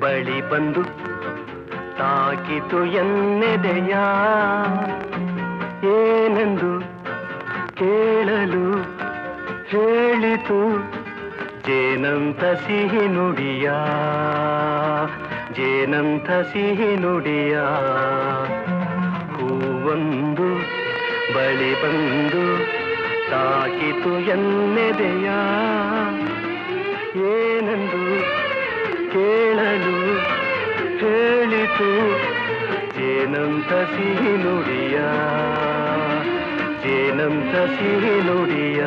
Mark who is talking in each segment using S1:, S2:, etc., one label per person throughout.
S1: ಬಳಿ ಬಂದು ತಾಕಿತು ಎನ್ನೆದೆಯ? ಏನೆಂದು ಕೇಳಲು ಹೇಳಿತು ಜೇನಂತ ಸಿಹಿ ನುಡಿಯ? ಜೇನಂತ ಸಿಹಿ ನುಡಿಯ? ಹೂವೊಂದು, ಬಳಿ ಬಂದು ತಾಕಿತು ಎನ್ನೆದೆಯ? ಏನೆಂದು ಹೇಳಿತು ಜೇನಂತ ಸಿಹಿ ನುಡಿಯ ಜೇನಂತ ಸಿಹಿ ನುಡಿಯ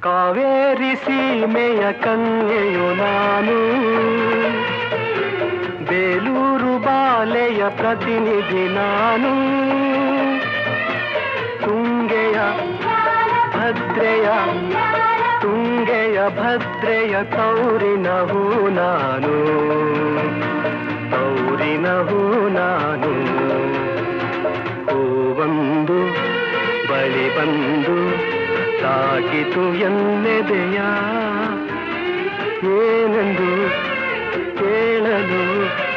S1: ಕಾವೇರಿ ಸೀಮೆಯ ಕನ್ಯೆಯು ನಾನು ಪ್ರತಿನಿಧಿ ನಾನು. ತುಂಗೆಯ ಭದ್ರೆಯ ತುಂಗೆಯ ಭದ್ರೆಯ ಕೌರಿನ ಹೂ ನಾನು. ಕೌರಿನ ಹೂ ನಾನು. ಹೂವೊಂದು ಬಳಿ ಬಂದು ತಾಗಿತು ಎಲ್ಲೆದೆಯ ಏನೆಂದು ಕೇಳಲು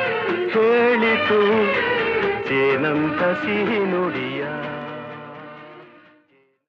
S1: ಹೇಳಿತು ಜೇನಂತ ಸಿಹಿ ನುಡಿಯ